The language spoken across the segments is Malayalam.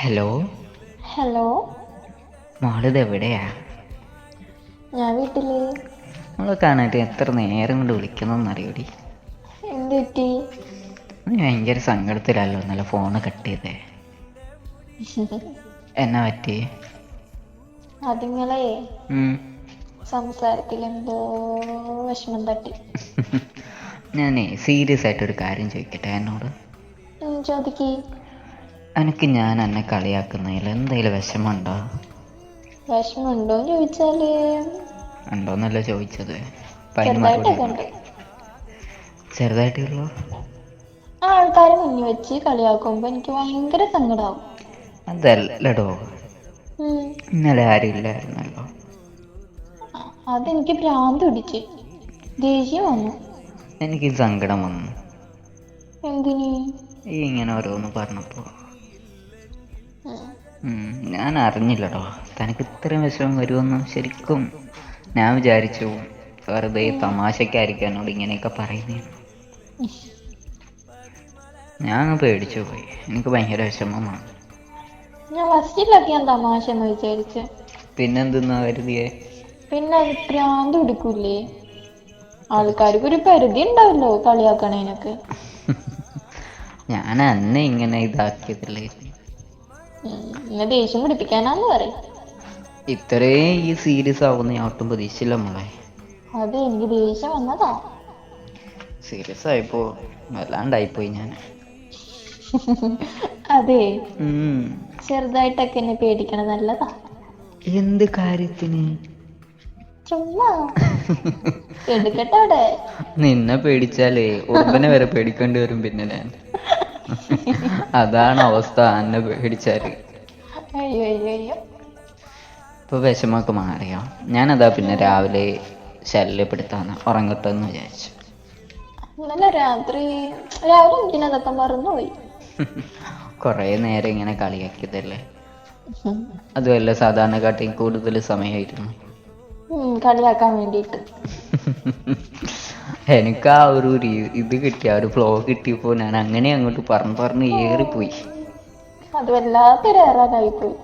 ഹലോ? ഹലോ? മോളിത് എവിടെയാ? ഞാൻ വീട്ടിൽ. നമ്മളെ കാണാട്ട് എത്ര നേരം കൊണ്ട് വിളിക്കുന്നറിയോടി എന്ത് പറ്റി? നീ ഭയങ്കര സങ്കടത്തിലല്ലോ ഇന്നലെ ഫോണ് കട്ട് ചെയ്തേ എന്നാ പറ്റി? അതിങ്ങളെ ഉം. സംസാരത്തിൽ എന്തോ വിഷമം തട്ടി. ഞാനേ സീരിയസ് ആയിട്ടൊരു കാര്യം ചോദിക്കട്ടെ എന്നോട്? ഉം, ചോദിക്ക്. എനിക്ക് ഞാൻ എന്നെ കളിയാക്കുന്നതിൽ എന്തെങ്കിലും വിഷമമുണ്ടോ? വിഷമുണ്ടോ ചോദിച്ചാൽ ഉണ്ടോന്നല്ല ചോദിച്ചത്. ചെറുതായിട്ടുള്ളൂ ആൾക്കാരെ മുന്നിൽ വെച്ച് കളിയാക്കുമ്പോ എനിക്ക് ഭയങ്കര സങ്കടാവും. അതല്ലടോ. ഇന്നലെ ആരും ഇല്ലായിരുന്നല്ലോ. അതെനിക്ക് ഭ്രാന്ത് പിടിച്ച്. ദേഷ്യം വന്നു. എനിക്ക് സങ്കടം വന്നു. എന്തിനീ? ഇങ്ങനെ ഓരോന്ന്. ഉം, ഞാൻ അറിഞ്ഞില്ലടോ. തനിക്ക് ഇത്രയും വിഷമം വരുമെന്ന് ശരിക്കും ഞാൻ വിചാരിച്ചു. വെറുതെ തമാശക്കായിരിക്കും എന്നോട് ഇങ്ങനെയൊക്കെ പറയുന്നേ. ഞാൻ പേടിച്ചു പോയി. എനിക്ക് ഭയങ്കര വിഷമമാണ്. ഞാൻ ഫസ്റ്റിലൊക്കെ ഞാൻ തമാശ എന്ന് വിചാരിച്ച്. പിന്നെന്തെന്നാ കരുതിയേ? പിന്നെ അത് ഭ്രാന്ത് പിടിക്കൂലേ ആൾക്കാർക്ക് ഒരു പരിധി ഉണ്ടാവല്ലോ കളിയാക്കണേനൊക്കെ. ഞാൻ അന്നെ ഇങ്ങനെ ഇതാക്കിയതല്ലേ. എന്നെ ദേഷ്യം പിടിപ്പിക്കാനാന്ന് പറയും. ഇത്രയും ഈ സീരിയസ് ആവുന്ന ഞാൻ ഒട്ടും പ്രതീക്ഷിച്ചില്ല മോളെ. അത് എനിക്ക് ദേഷ്യം വന്നതാ. സീരിയസ് ആയിപ്പോ വല്ലാണ്ടായിപ്പോയി ഞാൻ അതെ. ഉം. ചെറുതായിട്ടൊക്കെ എന്നെ പേടിക്കണ നല്ലതാ. എന്ത് കാര്യത്തിന്? ചുമ്മാ. എടുക്കട്ടെ അവിടെ. നിന്നെ പേടിച്ചാലേ ഒപ്പനെ വരെ പേടിക്കേണ്ടി വരും പിന്നെ ഞാൻ. അതാണ് അവസ്ഥ. എന്നെ പേടിച്ചാൽ. അയ്യോ അയ്യോ അയ്യോ ഇപ്പൊ വിഷമൊക്കെ മാറിയോ? ഞാനതാ പിന്നെ രാവിലെ ശല്യപ്പെടുത്താന്ന് ഉറങ്ങട്ടെ എന്ന് വിചാരിച്ചു. ഇന്നലെ രാത്രി രാവിലെ എന്തിനാ മറന്നുപോയി? കുറേ നേരം ഇങ്ങനെ കളിയാക്കിയതല്ലേ? അതുമല്ല സാധാരണക്കാട്ടിയും കൂടുതൽ സമയമായിരുന്നു. ഉം, കളിയാക്കാൻ വേണ്ടിയിട്ട്. എനിക്ക് ആ ഒരു ഇത് കിട്ടിയ ആ ഒരു ഫ്ലോ കിട്ടിയപ്പോ ഞാൻ അങ്ങനെ അങ്ങോട്ട് പറഞ്ഞു പറഞ്ഞ് ഏറിപ്പോയി. അത് വല്ലാത്തൊരു ഏറാനായി പോയി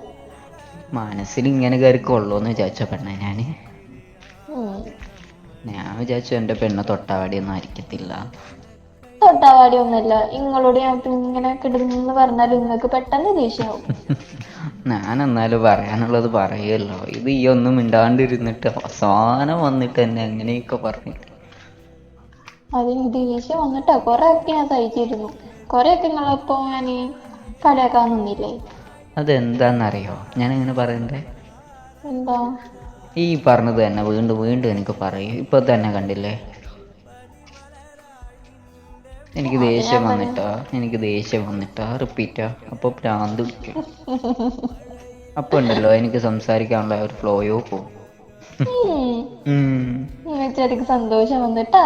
മനസ്സിൽ ഇങ്ങനെ കയറി കൊള്ളുമെന്ന് വിചാരിച്ച പെണ്ണെ ഞാൻ ഉം. ഞാൻ വിചാരിച്ചു എന്റെ പെണ്ണ് തൊട്ടാവാടിയൊന്നും ആയിരിക്കത്തില്ല. തൊട്ടാവാടി ഒന്നുമില്ല നിങ്ങളോട് ഞാൻ ഇങ്ങനെ കിടന്നു പറഞ്ഞാൽ നിങ്ങൾക്ക് പെട്ടെന്ന് ദേഷ്യമാവും ഞാൻ എന്നാലും പറയാനുള്ളത് പറയുമല്ലോ ഇത് ഈ ഒന്നും മിണ്ടാണ്ടിരുന്നിട്ട് അവസാനം വന്നിട്ട് എന്നെ അങ്ങനെയൊക്കെ പറഞ്ഞിട്ട്. അതെനിക്ക് ദേഷ്യം വന്നിട്ടാ? കൊറേ ഒക്കെ ഞാൻ സഹിച്ചിരുന്നു. കൊറേ ഒക്കെ നിങ്ങളിപ്പോ ഞാൻ കളിയാക്കാൻ നിന്നില്ലേ? അതെന്താണെന്നറിയോ ഞാൻ ഇങ്ങനെ പറയണ്ടേ? എന്താ? ഈ പറഞ്ഞത് തന്നെ വീണ്ടും വീണ്ടും എനിക്ക് പറയും. ഇപ്പൊ തന്നെ കണ്ടില്ലേ? എനിക്ക് ദേഷ്യം വന്നിട്ടാ. എനിക്ക് ദേഷ്യം വന്നിട്ടാ. റിപ്പീറ്റാ. അപ്പൊ ഭ്രാന്ത് പിടിക്കും അപ്പൊ ഉണ്ടല്ലോ എനിക്ക് സംസാരിക്കാനുള്ള ഒരു ഫ്ലോയോ പോവും. സന്തോഷം വന്നിട്ടാ.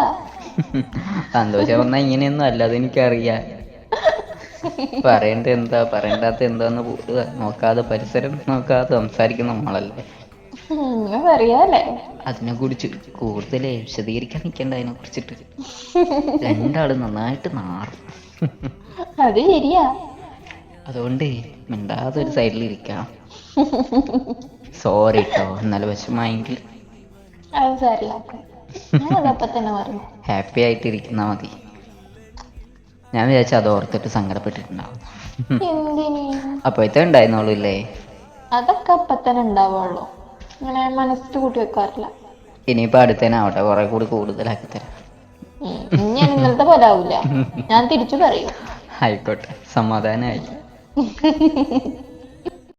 സന്തോഷം ഇങ്ങനെ ഇങ്ങനെയൊന്നും അല്ല അതെനിക്കറിയാം. പറയേണ്ട എന്താ പറയണ്ടാത്ത എന്താന്ന് നോക്കാതെ പരിസരം നോക്കാതെ സംസാരിക്കുന്ന നമ്മളല്ലേ അതിനെ കുറിച്ച് കൂടുതൽ വിശദീകരിക്കാൻ നിൽക്കണ്ട അതിനെ കുറിച്ചിട്ട് രണ്ടാളും നന്നായിട്ട് നാറും. അത് ശരിയാ. അതുകൊണ്ട് മിണ്ടാതെ ഒരു സൈഡിൽ ഇരിക്കാം. സോറി കേട്ടോ എന്നാലും വിഷമായെങ്കിൽ അത് സാരില്ല ഹാപ്പി ആയിട്ടിരിക്കുന്നാ മതി. ഞാൻ വിചാരിച്ചു അത് ഓർത്തിട്ട് സങ്കടപ്പെട്ടിട്ടുണ്ടാവും. അപ്പോഴത്തെ ഉണ്ടായിരുന്നോളൂ ഇല്ലേ? അതൊക്കെ അപ്പത്തന്നെ ഉണ്ടാവുള്ളൂ. ഇങ്ങനെ മനസ്സിൽ കൂട്ടി വെക്കാറില്ല. ഇനിയിപ്പോൾ അടുത്തേനാവട്ടെ കുറെ കൂടി കൂടുതലാക്കി തരാം. ഞാൻ ഇന്നലത്തെ പോലെ ആവൂല. ഞാൻ തിരിച്ചു പറയും. ആയിക്കോട്ടെ സമാധാനമായി